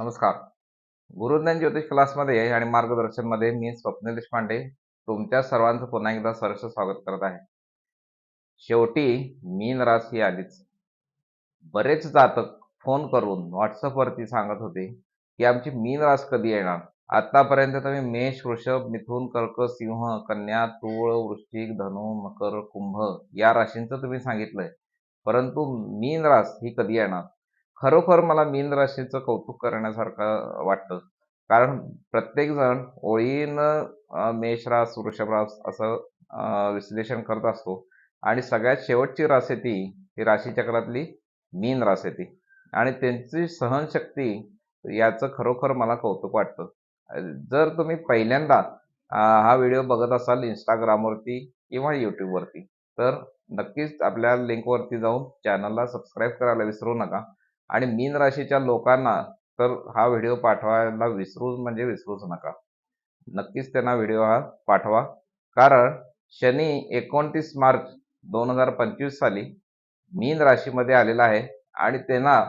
नमस्कार. गुरुज्ञान ज्योतिष क्लासमध्ये आणि मार्गदर्शनमध्ये मी स्वप्नील देशपांडे तुमच्या सर्वांचं पुन्हा एकदा सरस स्वागत करत आहे. शेवटी मीन राशी आलीच. बरेच जातक फोन करून व्हॉट्सअपवरती सांगत होते की आमची मीन रास कधी येणार? आतापर्यंत तुम्ही मेष वृषभ मिथुन कर्क सिंह कन्या तुळ वृश्चिक धनु मकर कुंभ या राशींचं तुम्ही सांगितलंय. परंतु मीन रास ही कधी येणार? खरोखर मला मीन राशीचं कौतुक करण्यासारखं वाटतं. कारण प्रत्येक जण ओळीनं मेषरास वृषभरास असं विश्लेषण करत असतो. आणि सगळ्यात शेवटची रास येते ती ही राशीचक्रातली मीन रास येते आणि त्यांची सहनशक्ती याचं खरोखर मला कौतुक वाटतं. जर तुम्ही पहिल्यांदा हा व्हिडिओ बघत असाल इंस्टाग्रामवरती किंवा यूट्यूबवरती तर नक्कीच आपल्या लिंकवरती जाऊन चॅनलला सबस्क्राईब करायला विसरू नका. आणि मीन राशीच्या लोकांना तर हा व्हिडिओ पाठवायला विसरू म्हणजे विसरूच नका. नक्कीच त्यांना व्हिडिओ हा पाठवा. कारण शनी एकोणतीस मार्च दोन हजार पंचवीस साली मीन राशीमध्ये आलेला आहे आणि त्यांना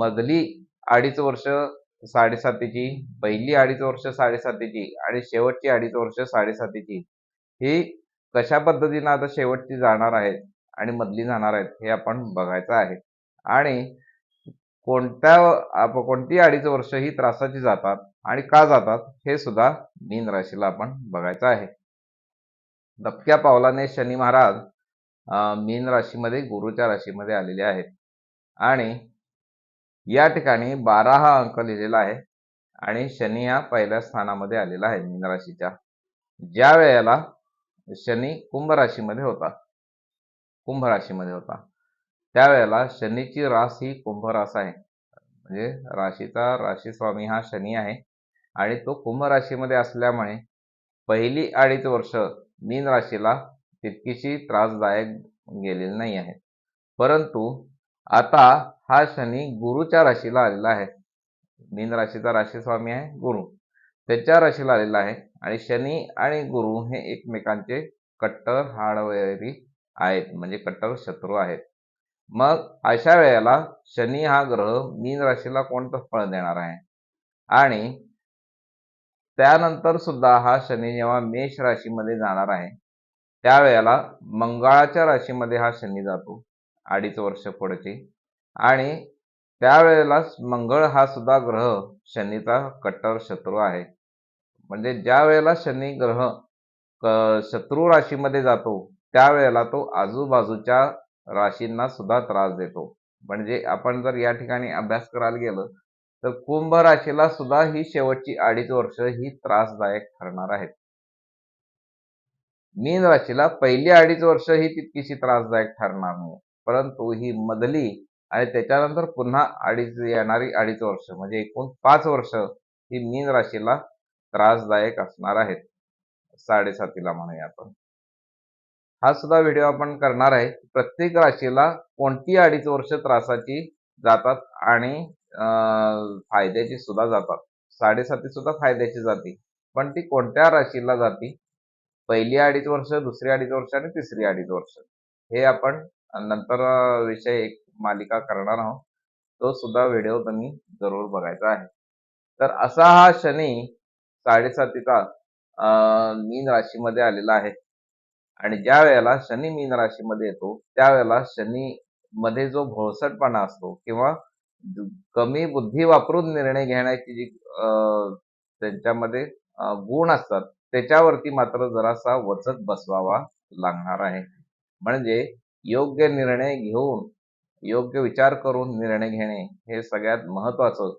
मधली अडीच वर्ष साडेसातीची पहिली अडीच वर्ष साडेसातीची आणि शेवटची अडीच वर्ष साडेसातीची ही कशा पद्धतीनं आता शेवटची जाणार आहेत आणि मधली जाणार आहेत हे आपण बघायचं आहे. आणि कोणत्या आप कोणती अडीच वर्ष ही त्रासाची जातात आणि का जातात हे सुद्धा मीन राशीला आपण बघायचं आहे. दबक्या पावलाने शनी महाराज मीन राशीमध्ये गुरुच्या राशीमध्ये आलेले आहेत. आणि या ठिकाणी बारा हा अंक लिहिलेला आहे आणि शनी हा पहिल्या स्थानामध्ये आलेला आहे मीन राशीच्या. ज्या वेळेला शनी कुंभ राशीमध्ये होता कुंभ राशीमध्ये होता. त्यावेळेला शनीची रास ही कुंभ रास आहे. म्हणजे राशीचा राशी स्वामी हा शनी आहे. आणि तो कुंभ राशीमध्ये असल्यामुळे पहिली अडीच वर्ष मीन राशीला तितकीशी त्रासदायक गेलेली नाही आहे. परंतु आता हा शनी गुरुच्या राशीला आलेला आहे. मीन राशीचा राशी स्वामी आहे गुरु. त्याच्या राशीला आलेला आहे. आणि शनी आणि गुरु हे एकमेकांचे कट्टर हाडवैरी आहेत. म्हणजे कट्टर शत्रू आहेत. मग अशा वेळेला शनी हा ग्रह मीन राशीला कोणतं फळ देणार आहे? आणि त्यानंतर सुद्धा हा शनी जेव्हा मेष राशीमध्ये जाणार आहे त्यावेळेला मंगळाच्या राशीमध्ये हा शनी जातो अडीच वर्ष पुढचे. आणि त्यावेळेला मंगळ हा सुद्धा ग्रह शनीचा कट्टर शत्रू आहे. म्हणजे ज्या वेळेला शनी ग्रह शत्रू राशीमध्ये जातो त्यावेळेला तो आजूबाजूच्या राशींना सुद्धा त्रास देतो. म्हणजे आपण जर या ठिकाणी अभ्यास करायला गेलं तर कुंभ राशीला सुद्धा ही शेवटची अडीच वर्ष ही त्रासदायक ठरणार आहेत. मीन राशीला पहिली अडीच वर्ष ही तितकीशी त्रासदायक ठरणार नाही. परंतु ही मधली आणि त्याच्यानंतर पुन्हा अडीच येणारी अडीच वर्ष म्हणजे एकूण पाच वर्ष ही मीन राशीला त्रासदायक असणार आहेत. साडेसातीला म्हणूया आपण. हा सुद्धा व्हिडिओ आपण करणार आहे. प्रत्येक राशीला कोणती अडीच वर्ष त्रासाची जातात आणि अं, फायद्याची सुद्धा जातात. साडेसाती सुद्धा फायद्याची जाते. पण ती कोणत्या राशीला जाती? पहिली अडीच वर्ष दुसरी अडीच वर्ष आणि तिसरी अडीच वर्ष. हे आपण नंतर विषय एक मालिका करणार आहोत. तो सुद्धा व्हिडिओ तुम्ही जरूर बघायचा आहे. तर असा हा शनी साडेसातीचा अं, मीन राशीमध्ये आलेला आहे. आणि ज्या वेळेला शनी मीन राशीमध्ये येतो त्यावेळेला शनी मध्ये जो भोळसटपणा असतो किंवा कमी बुद्धी वापरून निर्णय घेण्याची जी त्यांच्यामध्ये गुण असतात त्याच्यावरती मात्र जरासा वचक बसवावा लागणार आहे. म्हणजे योग्य निर्णय घेऊन योग्य विचार करून निर्णय घेणे हे सगळ्यात महत्वाचं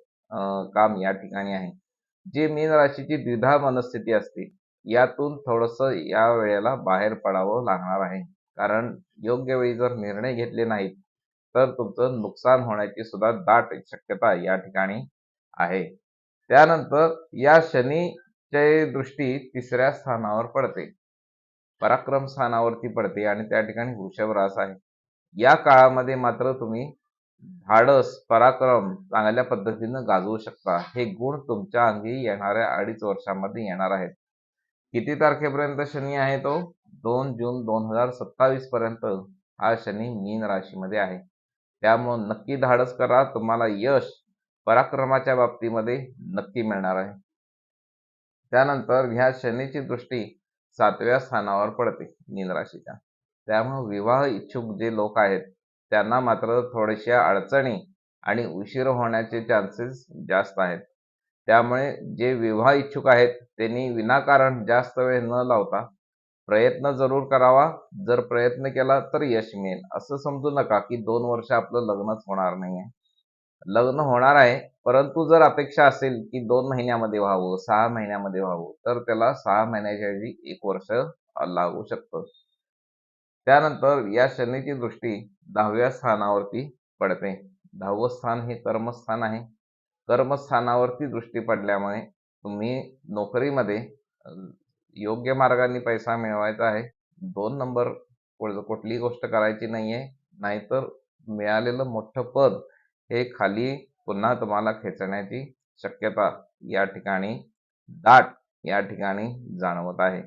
काम या ठिकाणी आहे. जी मीन राशीची द्विधा मनस्थिती असते यातून थोडस या वेळेला बाहेर पडावं लागणार आहे. कारण योग्य वेळी जर निर्णय घेतले नाहीत तर तुमचं नुकसान होण्याची सुद्धा दाट शक्यता या ठिकाणी आहे. त्यानंतर या शनीची दृष्टी तिसऱ्या स्थानावर पडते. पराक्रम स्थानावरती पडते आणि त्या ठिकाणी वृषभ रास आहे. या काळामध्ये मात्र तुम्ही धाडस पराक्रम चांगल्या पद्धतीनं गाजवू शकता. हे गुण तुमच्या अंगी येणाऱ्या अडीच वर्षामध्ये येणार आहेत. किती तारखेपर्यंत शनी आहे तो? दोन जून दोन हजार सत्तावीस पर्यंत हा शनी मीन राशीमध्ये आहे. त्यामुळं नक्की धाडस करा. तुम्हाला यश पराक्रमाच्या बाबतीमध्ये नक्की मिळणार आहे. त्यानंतर ह्या शनीची दृष्टी सातव्या स्थानावर पडते मीन राशीच्या. त्यामुळे विवाह इच्छुक जे लोक आहेत त्यांना मात्र थोड्याशा अडचणी आणि उशीर होण्याचे चान्सेस जास्त आहेत. त्यामुळे जे विवाह इच्छुक आहेत त्यांनी विनाकारण जास्त वेळ न लावता प्रयत्न जरूर करावा. जर प्रयत्न केला तर यश मिळेल. असं समजू नका की दोन वर्ष आपलं लग्नच होणार नाहीये. लग्न होणार आहे परंतु जर अपेक्षा असेल की दोन महिन्यामध्ये व्हावं सहा महिन्यामध्ये व्हावं तर त्याला सहा महिन्याच्या ऐवजी एक वर्ष लागू शकतं. त्यानंतर या शनीची दृष्टी दहाव्या स्थानावरती पडते. दहावं स्थान हे कर्मस्थान आहे. कर्मस्थानावरती दृष्टी पडल्यामुळे तुम्ही नोकरीमध्ये योग्य मार्गाने पैसा मिळवायचा आहे. दोन नंबर कुठलीही गोष्ट करायची नाहीये. नाहीतर मिळालेलं मोठं पद हे खाली पुन्हा तुम्हाला खेचण्याची शक्यता या ठिकाणी दाट या ठिकाणी जाणवत आहे.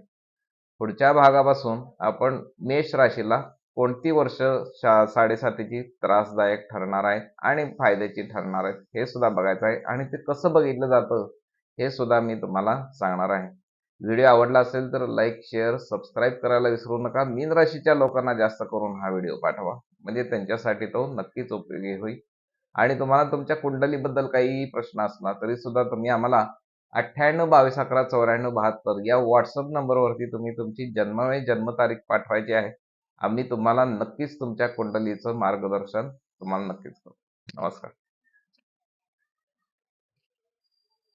पुढच्या भागापासून आपण मेष राशीला कोणती वर्ष साडेसातीची त्रासदायक ठरणार आहेत आणि फायद्याची ठरणार आहेत हे सुद्धा बघायचं आहे. आणि ते कसं बघितलं जातं हे सुद्धा मी तुम्हाला सांगणार आहे. व्हिडिओ आवडला असेल तर लाईक शेअर सबस्क्राईब करायला विसरू नका. मीन राशीच्या लोकांना जास्त करून हा व्हिडिओ पाठवा. म्हणजे त्यांच्यासाठी तो नक्कीच उपयोगी होईल. आणि तुम्हाला तुमच्या कुंडलीबद्दल काही प्रश्न असला तरी सुद्धा तुम्ही आम्हाला अठ्ठ्याण्णव बावीस अकरा चौऱ्याण्णव बहात्तर या व्हॉट्सअप नंबरवरती तुम्ही तुमची जन्मवेळ जन्मतारीख पाठवायची आहे. आम्ही तुम्हाला नक्कीच तुमच्या कुंडलीचं मार्गदर्शन तुम्हाला नक्कीच करू नमस्कार.